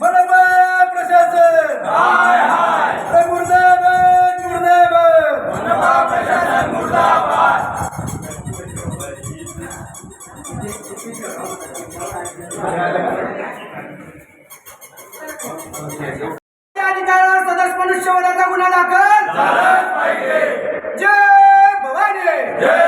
मनपा प्रशासन! हाय हाय! मुर्दाबाद! मुर्दाबाद अधिकारावर सदस्य मनुष्यवधाचा गुन्हा दाखल! जय भवानी! जय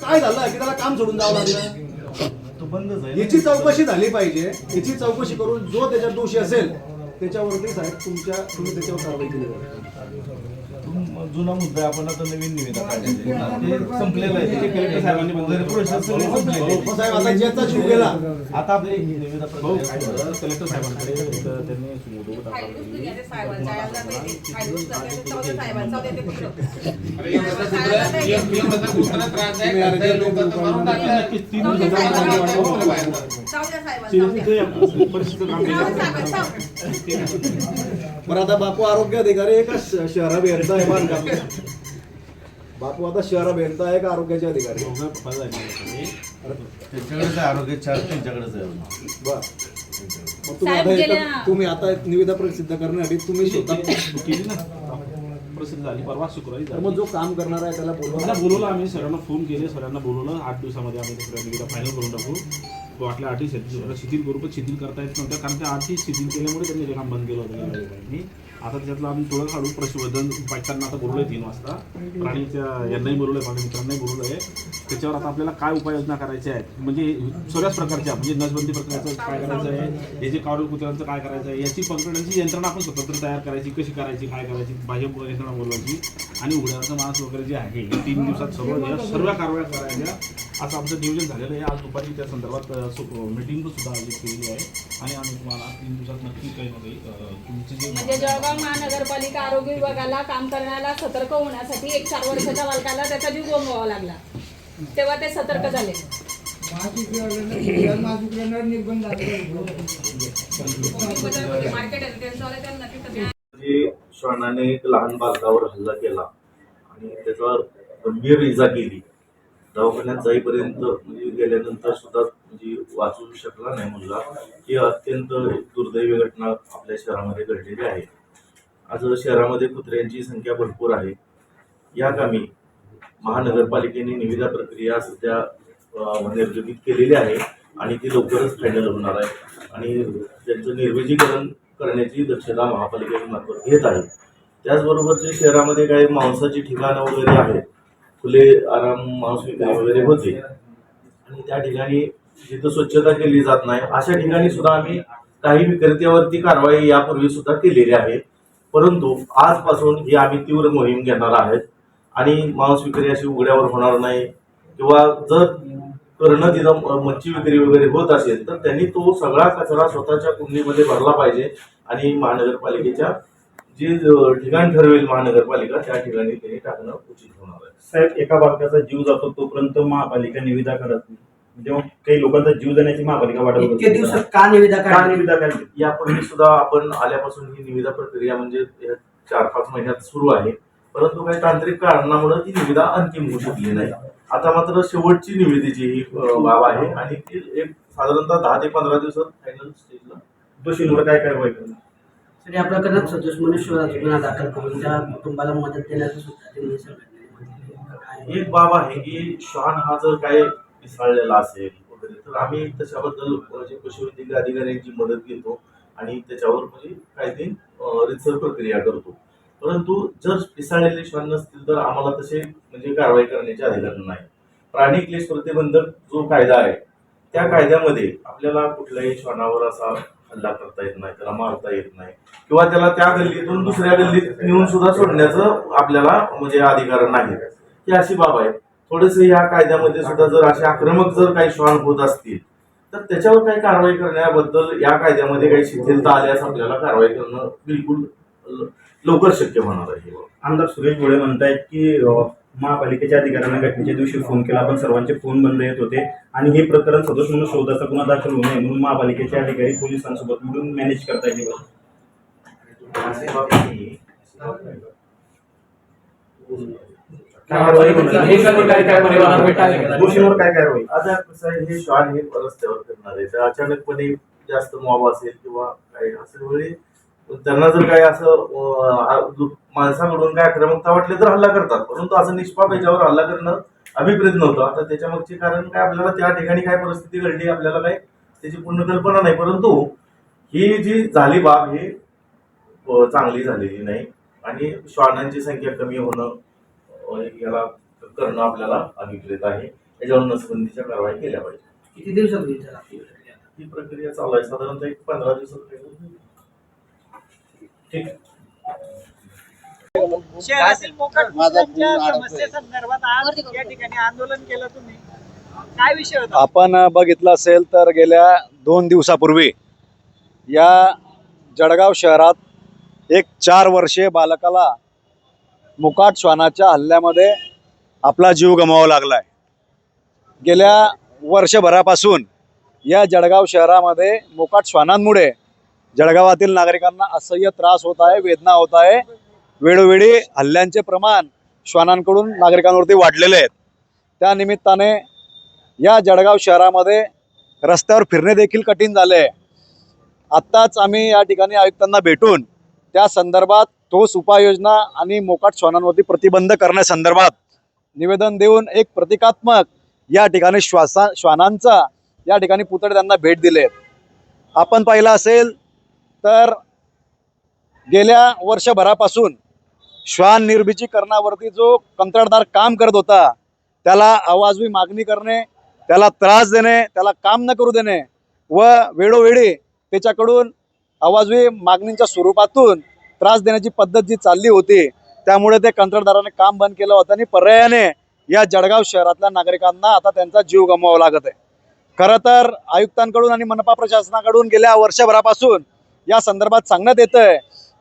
काय झालं की त्याला काम सोडून जावं लागलं याची चौकशी झाली पाहिजे. याची चौकशी करून जो त्याच्यात दोषी असेल त्याच्यावरती साहेब तुमच्या तुम्ही त्याच्यावर कारवाई केली पाहिजे तो जुना मुद्दा आहे, आपण आता नवीन निवेदन आहे. ते. संपलेलं आहे. कलेक्टर साहेबांनी आहे. हो, साहेब आता ज्याचा जीव गेला. आता आपले निवेदन प्रक्रिया सुरू आहे. कलेक्टर साहेबांकडे त्यांनी परिस्थिती बरं आता बापू आरोग्य अधिकारी आहे का श- शहरा अभियंता आहे बांधकाम बापू आता शहर अभियंता आहे का आरोग्याचे अधिकारी. दोघं पप्पा झाले त्यांच्याकडेच आहे आरोग्य चार त्यांच्याकडेच आहे बर. मग तुम्ही साहेब आता. तुम्ही एक निविदा प्रसिद्ध करण्यासाठी तुम्ही स्वतः केली ना. प्रसिद्ध झाली परवा शुक्रवारी तर मग जो काम करणार आहे त्याला बोलवा. मला बोलवलं आम्ही सरांना फोन केले सरांना बोलवलं. आठ दिवसामध्ये आम्ही निविदा फायनल करून टाकू. वाटल्या अटी शिथिल शिथिल पण शिथिल करता येत नव्हत्या कारण त्या अटी शिथिल केल्यामुळे त्यांनी ते काम बंद केलं होतं. आता त्याच्यातलं आम्ही थोडं काढू पशुवैद्यन बायकांना आता बोलवलंय तीन वाजता. प्राणीच्या यांनाही बोलवलंय माझ्या मित्रांनाही बोलवलंय त्याच्यावर आता आपल्याला काय उपाययोजना करायच्या आहेत? म्हणजे सगळ्याच प्रकारच्या म्हणजे नसबंदी प्रकारचं काय करायचं आहे? हे जे कावड कुत्र्यांचं काय करायचं आहे? याची पकडण्याची यंत्रणा आपण स्वतंत्र तयार करायची कशी करायची काय करायची बाह्य यंत्रणा बोलवायची आणि उघड्यावरचं माणूस वगैरे जे आहे हे तीन दिवसात सगळं या सर्व कारवाया करायच्या. असं आमचं नियोजन झालेलं आहे. आज दुपारी त्या संदर्भात मिटिंग सुद्धा आयोजित केलेली आहे. आणि आम्ही तुम्हाला तीन दिवसात नक्की काही ना काही तुमचे जे म्हणजे महानगरपालिका आरोग्य विभागाला काम करण्याला सतर्क होण्यासाठी एक चार वर्षाच्या बालकाला त्याचा जीव गमवावा लागला. तेव्हा ते सतर्क झाले. श्वानाने एक लहान बालकावर हल्ला केला आणि त्याच्यावर गंभीर इजा केली दवाखान्यात जाईपर्यंत म्हणजे गेल्यानंतर सुद्धा म्हणजे वाचू शकला नाही मुलगा. ही अत्यंत दुर्दैवी घटना आपल्या शहरामध्ये घडलेली आहे. आज शहरामध्ये कुत्र्यांची संख्या भरपूर आहे. या कामी महानगरपालिकेने निविदा प्रक्रिया सध्या निर्गमित केलेली आहे आणि ती लवकरच फायनल होणार आहे. आणि त्यांचं निर्विजीकरण करण्याची दक्षता महापालिकेमार्फत घेत आहे. त्याचबरोबर जे शहरामध्ये काही मांसाची ठिकाणं वगैरे आहेत खुले आराम मांस विक्री वगैरे होते. आणि त्या ठिकाणी जिथं स्वच्छता केली जात नाही अशा ठिकाणी सुद्धा आम्ही काही विक्रेत्यावरती कारवाई यापूर्वी सुद्धा केलेली आहे. परंतु आजपासून ही आम्ही तीव्र मोहीम घेणार आहेत. आणि मांस विक्री अशी उघड्यावर होणार नाही. किंवा जर करणं तिथं मच्छी विक्री वगैरे होत असेल तर त्यांनी तो सगळा कचरा स्वतःच्या कुंडीमध्ये भरला पाहिजे. आणि महानगरपालिकेच्या जे ठिकाण ठरवेल महानगरपालिका त्या ठिकाणी ते टाकणं उचित होणार आहे. साहेब एका बालकाचा जीव जातो तोपर्यंत महापालिका निविदा करत नाही. जेव्हा काही लोकांचा जीव जाण्याची महापालिका वाटत इतके दिवसात का निविदा का काढली निविदा काढली? यापूर्वी सुद्धा आपण आल्यापासून ही निविदा प्रक्रिया म्हणजे या चार पाच महिन्यात सुरू आहे. परंतु काही तांत्रिक कारणामुळे ती निविदा अंतिम होऊ शकली नाही. आता मात्र शेवटची निविदेची ही अ, बाब आहे आणि ती एक साधारणतः दहा ते पंधरा दिवसात फायनल स्टेजला दोषींवर काय कारवाई करणार? तर या प्रकरणात सदोष मनुष्यवधाचा गुन्हा दाखल करून त्या कुटुंबाला मदत देण्याचं सुद्धा त्यांनी एक बाब आहे की श्वान हा जर काय पिसाळलेला असेल वगैरे तर आम्ही त्याच्याबद्दल म्हणजे पशुवैद्यकीय अधिकाऱ्यांची मदत घेतो आणि त्याच्यावर म्हणजे काय ते रितसर प्रक्रिया करतो. परंतु जर पिसाळलेले श्वान नसतील तर आम्हाला तसे म्हणजे कारवाई करण्याचे अधिकार नाही. प्राणी क्लेश प्रतिबंधक जो कायदा आहे त्या कायद्यामध्ये आपल्याला कुठल्याही श्वानावर असा हल्ला करता येत नाही त्याला मारता येत नाही. किंवा त्याला त्या गल्लीतून दुसऱ्या गल्लीत नेऊन सुद्धा सोडण्याचं आपल्याला म्हणजे अधिकार नाही. ही अशी बाब आहे. थोडेसे ह्या कायद्यामध्ये सुद्धा जर असे आक्रमक जर काही श्वान होत असतील तर त्याच्यावर काही कारवाई करण्याबद्दल या कायद्यामध्ये काही शिथिलता आल्यास आपल्याला कारवाई करणं बिलकुल लवकर शक्य होणार आहे. आमदार सुरेश भोळे म्हणतायत की महापालिकेच्या अधिकाऱ्यांना घटनेच्या दिवशी फोन केला. पण सर्वांचे फोन बंद येत होते. आणि हे प्रकरण सदोष म्हणून शोधाचा गुन्हा दाखल होऊ नये म्हणून महापालिकेचे अधिकारी पोलिसांसोबत मिळून मॅनेज करता येईल हे काय? दोषींवर काय कारवाई आता कसं आहे हे श्वान हे रस्त्यावर फिरणार आहे. तर अचानकपणे जास्त मॉब असेल किंवा काही असेल वेळी त्यांना जर काही असं माणसाकडून काय आक्रमकता वाटली तर हल्ला करतात. परंतु असं निष्पाप याच्यावर हल्ला करणं अभिप्रेत नव्हतं. आता त्याच्या मागचे कारण काय? आपल्याला त्या ठिकाणी काय परिस्थिती घडली आपल्याला काय त्याची पूर्ण कल्पना नाही. परंतु ही जी झाली बाब ही चांगली झालेली नाही. आणि श्वानांची संख्या कमी होणं याला करणं आपल्याला अभिप्रेत आहे. याच्यावर नसबंदीच्या कारवाई केल्या पाहिजे. किती दिवसात होईल प्रक्रिया? ही प्रक्रिया चालू आहे. साधारणतः एक पंधरा दिवसात होईल. ठीक आहे. शहरातील मोकाट कुत्र्यांच्या समस्येसंदर्भात आज या ठिकाणी आंदोलन केलं तुम्ही काय विषय होता? आपण बघितलं असेल तर गेल्या दोन दिवसापूर्वी या जळगाव शहरात एक चार वर्षीय बालकाला मुकाट श्वानाच्या हल्ल्यामध्ये आपला जीव गमावा लागलाय. गेल्या वर्षभरापासून या जळगाव शहरामध्ये मुकाट श्वानांमुळे जळगावातील नागरिकांना असह्य त्रास होत आहे वेदना होत आहे. वेळोवेळी हल्ल्यांचे प्रमाण श्वानांकडून नागरिकांवरती वाढलेले आहेत. त्या निमित्ताने या जळगाव शहरामध्ये रस्त्यावर फिरणे देखील कठीण झाले आहे. आत्ताच आम्ही या ठिकाणी आयुक्तांना भेटून त्या संदर्भात ठोस उपाययोजना आणि मोकाट श्वानांवरती प्रतिबंध करण्यासंदर्भात निवेदन देऊन एक प्रतिकात्मक या ठिकाणी श्वासा श्वानांचा या ठिकाणी पुतळे त्यांना भेट दिले. आपण पाहिलं असेल तर गेल्या वर्षभरापासून श्वान निर्मितीकरणावरती जो कंत्राटदार काम करत होता त्याला आवाजवी मागणी करणे त्याला त्रास देणे त्याला काम न करू देणे व वेळोवेळी त्याच्याकडून आवाजवी मागणींच्या स्वरूपातून त्रास देण्याची पद्धत जी चालली होती त्यामुळे ते कंत्राटदाराने काम बंद केलं होतं आणि पर्यायाने या जळगाव शहरातल्या नागरिकांना आता त्यांचा जीव गमवावा लागत आहे. खरं तर आयुक्तांकडून आणि मनपा प्रशासनाकडून गेल्या वर्षभरापासून या संदर्भात सांगण्यात येतं आहे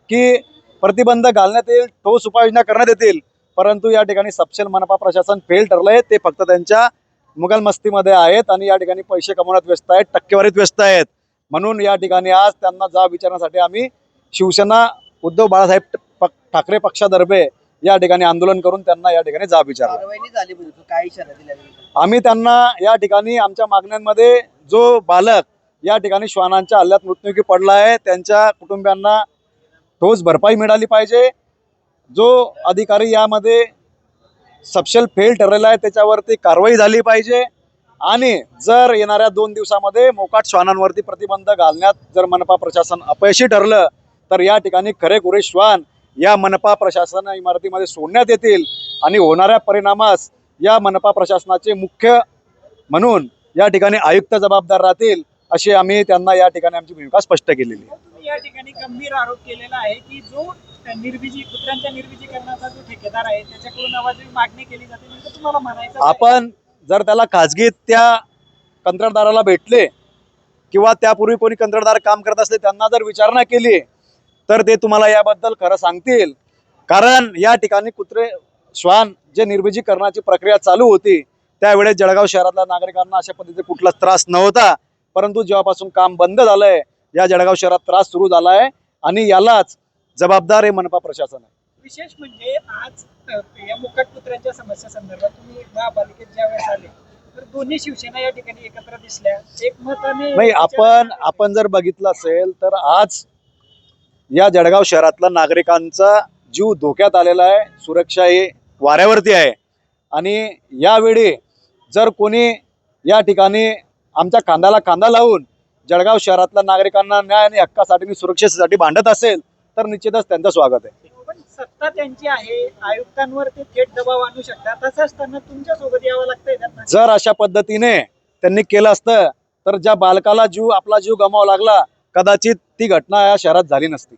की प्रतिबंध घालण्यात येईल ठोस उपाययोजना करण्यात येतील परंतु या ठिकाणी सपशेल मनपा प्रशासन फेल ठरलंय ते फक्त त्यांच्या मुघल मस्तीमध्ये आहेत आणि या ठिकाणी पैसे कमवण्यात व्यस्त आहेत टक्केवारीत व्यस्त आहेत. म्हणून या ठिकाणी आज त्यांना जाब विचारण्यासाठी आम्ही शिवसेना उद्धव बाळासाहेब ठाकरे पक्षातर्फे या ठिकाणी आंदोलन करून त्यांना या ठिकाणी जाब विचारला. म्हणजे? आम्ही त्यांना या ठिकाणी आमच्या मागण्यांमध्ये जो बालक या ठिकाणी श्वानांच्या हल्ल्यात मृत्युमुखी पडला आहे त्यांच्या कुटुंबियांना ठोस भरपाई मिळाली पाहिजे. जो अधिकारी यामध्ये सपशेल फेल ठरलेला आहे त्याच्यावरती कारवाई झाली पाहिजे. आणि जर येणाऱ्या दोन दिवसामध्ये मोकाट श्वानांवरती प्रतिबंध घालण्यात जर मनपा प्रशासन अपयशी ठरलं तर या ठिकाणी खरेखुरे श्वान या मनपा प्रशासन इमारतीमध्ये सोडण्यात येतील आणि होणाऱ्या परिणामास या मनपा प्रशासनाचे मुख्य म्हणून या ठिकाणी आयुक्त जबाबदार राहतील अशी आम्ही त्यांना या ठिकाणी आमची भूमिका स्पष्ट केलेली आहे या ठिकाणी गंभीर आरोप केलेला आहे की जो निर्विजी कुत्र्यांच्या निर्विजीकरणाचा जो ठेकेदार आहे त्याच्याकडून आवाजवी मागणी केली जाते तुम्हाला म्हणायचं? आपण जर त्याला खाजगीत त्या कंत्राटदाराला भेटले किंवा त्यापूर्वी कोणी कंत्राटदार काम करत असले त्यांना जर विचारणा केली तर ते तुम्हाला याबद्दल खरं सांगतील. कारण या ठिकाणी कुत्रे श्वान जे निर्विजीकरणाची प्रक्रिया चालू होती त्यावेळेस जळगाव शहरातल्या नागरिकांना अशा पद्धतीचा कुठलाच त्रास नव्हता. परंतु जेव्हापासून काम बंद झालंय या जळगाव शहरात त्रास सुरू झाला आहे आणि यालाच जबाबदार हे मनपा प्रशासन. आहे विशेष म्हणजे आज या मुकाट कुत्र्यांच्या समस्या संदर्भात तुम्ही महापालिकेत ज्या वेळेस आले तर दोन्ही शिवसेना या ठिकाणी एकत्र दिसल्या. एक मताने नाही आपण आपण जर बघितलं असेल तर आज या जळगाव शहरातल्या नागरिकांचा जीव धोक्यात आलेला आहे. सुरक्षा ही वाऱ्यावरती आहे. आणि यावेळी जर कोणी या ठिकाणी आमच्या खांद्याला खांदा लावून जळगाव शहरातल्या नागरिकांना न्याय आणि हक्कासाठी आणि सुरक्षेसाठी भांडत असेल तर निश्चितच त्यांचं स्वागत आहे. सत्ता त्यांची आहे आयुक्तांवर ते थेट दबाव आणू शकतात तसंच त्यांना तुमच्यासोबत यावं लागतंय त्यांना जर अशा पद्धतीने त्यांनी केलं असतं तर ज्या बालकाला जीव आपला जीव गमावा लागला कदाचित ती घटना या शहरात झाली नसती.